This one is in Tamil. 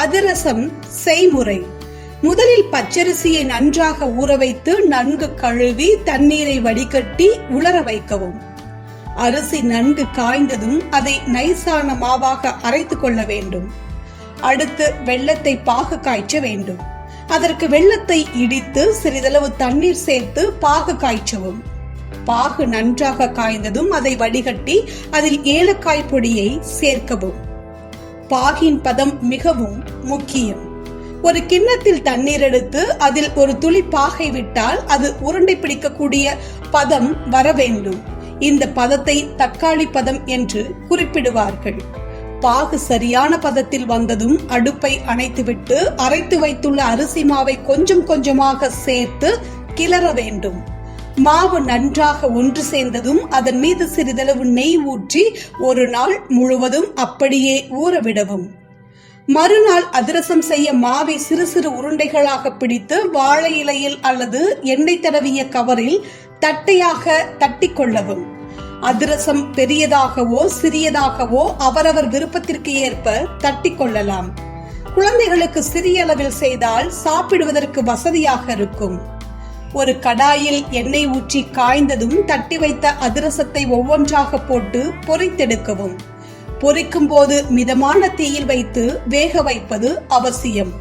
அதிரசம் செய்முறை. முதலில் பச்சரிசியை நன்றாக ஊற வைத்து நன்கு கழுவி தண்ணீரை வடிகட்டி உலர வைக்கவும். அரிசி நன்கு காய்ந்ததும் அதை நைசான மாவாக அரைத்துக் கொள்ள வேண்டும். அடுத்து வெள்ளத்தை பாகு காய்ச்ச வேண்டும். அதற்கு வெள்ளத்தை இடித்து சிறிதளவு தண்ணீர் சேர்த்து பாகு காய்ச்சவும். பாகு நன்றாக காய்ந்ததும் அதை வடிகட்டி அதில் ஏலக்காய் பொடியை சேர்க்கவும். பாகின் பதம் மிகவும் முக்கியம். ஒரு கிண்ணத்தில் தண்ணீர் எடுத்து அதில் ஒரு துளி பாகை விட்டால் அது உருண்டை பிடிக்கக்கூடிய பதம் வர வேண்டும். இந்த பதத்தை தக்காளி பதம் என்று குறிப்பிடுவார்கள். பாகு சரியான பதத்தில் வந்ததும் அடுப்பை அணைத்துவிட்டு அரைத்து வைத்துள்ள அரிசி மாவை கொஞ்சம் கொஞ்சமாக சேர்த்து கிளற வேண்டும். மாவு நன்றாக ஒன்று சேர்ந்ததும் அதன் மீது சிறிதளவு நெய் ஊற்றி ஒரு நாள் முழுவதும் அப்படியே ஊறவிடவும் மறுநாள் அதிரசம் செய்ய மாவை சிறு சிறு உருண்டைகளாக பிடித்து வாழை இலையில் அல்லது எண்ணெய் தடவிய கவரில் தட்டையாக தட்டி கொள்ளவும். அதிரசம் பெரியதாகவோ சிறியதாகவோ அவரவர் விருப்பத்திற்கு ஏற்ப தட்டிக் கொள்ளலாம். குழந்தைகளுக்கு சிறிய அளவில் செய்தால் சாப்பிடுவதற்கு வசதியாக இருக்கும். ஒரு கடாயில் எண்ணெய் ஊற்றி காய்ந்ததும் தட்டி வைத்த அதிரசத்தை ஒவ்வொன்றாக போட்டு பொரித்தெடுக்கவும் பொரிக்கும் போது மிதமான தீயில் வைத்து வேக வைப்பது அவசியம்.